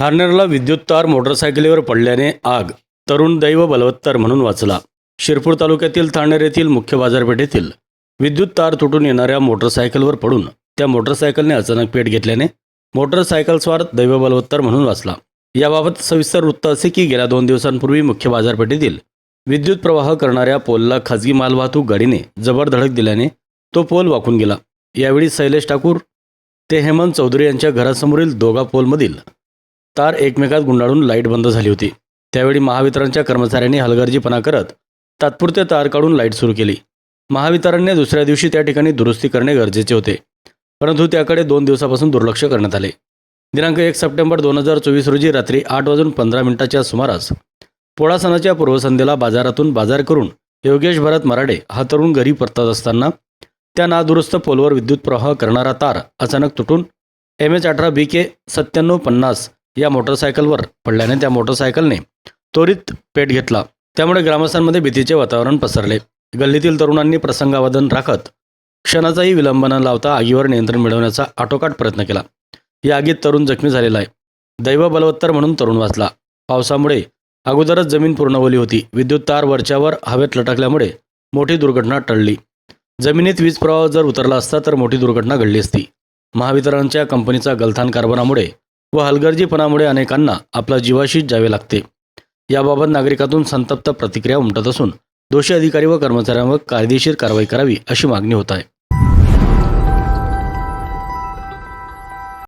थारनेरला विद्युत तार मोटरसायकलीवर पडल्याने आग तरुण दैव बलवत्तर म्हणून वाचला. शिरपूर तालुक्यातील थारनेर येथील मुख्य बाजारपेठेतील विद्युत तार तुटून येणाऱ्या मोटरसायकलवर पडून त्या मोटरसायकलने अचानक पेट घेतल्याने मोटरसायकलस्वार दैव बलवत्तर म्हणून वाचला. याबाबत सविस्तर वृत्त असे की गेल्या दोन दिवसांपूर्वी मुख्य बाजारपेठेतील विद्युत प्रवाह करणाऱ्या पोलला खाजगी मालवाहतूक गाडीने जबर धडक दिल्याने तो पोल वाकून गेला. यावेळी शैलेश ठाकूर ते हेमंत चौधरी यांच्या घरासमोरील दोघा पोलमधील तार एकमेकात गुंडाळून लाइट बंद झाली होती. त्यावेळी महावितरणच्या कर्मचाऱ्यांनी हलगर्जीपणा करत तात्पुरते तार काढून लाइट सुरू केली. महावितरणने दुसऱ्या दिवशी त्या ठिकाणी दुरुस्ती करणे गरजेचे होते. परंतु त्याकडे दोन दिवसापासून दुर्लक्ष करण्यात आले. दिनांक एक सप्टेंबर दोन हजार चोवीस रोजी रात्री आठ वाजून पंधरा मिनिटाच्या सुमारास पोळा सणाच्या पूर्वसंध्येला बाजारातून बाजार करून योगेश भरत मराडे हा तरुण घरी परतत असताना त्या नादुरुस्त पोलवर विद्युत प्रवाह करणारा तार अचानक तुटून एम एच अठरा बी के सत्त्याण्णव पन्नास या मोटरसायकलवर पडल्याने त्या मोटरसायकलने त्वरित पेट घेतला. त्यामुळे ग्रामस्थांमध्ये भीतीचे वातावरण पसरले. गल्लीतील तरुणांनी प्रसंगावदन राखत क्षणाचाही विलंब न लावता आगीवर नियंत्रण मिळवण्याचा आटोकाट प्रयत्न केला. या आगीत तरुण जखमी झालेला आहे. दैव बलवत्तर म्हणून तरुण वाचला. पावसामुळे अगोदरच जमीन पूर्णवली होती. विद्युत तार वरच्यावर हवेत लटकल्यामुळे मोठी दुर्घटना टळली. जमिनीत वीज प्रवाह जर उतरला असता तर मोठी दुर्घटना घडली असती. महावितरणच्या कंपनीचा गलथान कारभारामुळे व हलगर्जीपणामुळे अनेकांना आपला जीवाशीच जावे लागते. याबाबत नागरिकातून संतप्त प्रतिक्रिया उमटत असून दोषी अधिकारी व कर्मचाऱ्यांवर कायदेशीर कारवाई करावी अशी मागणी होत आहे.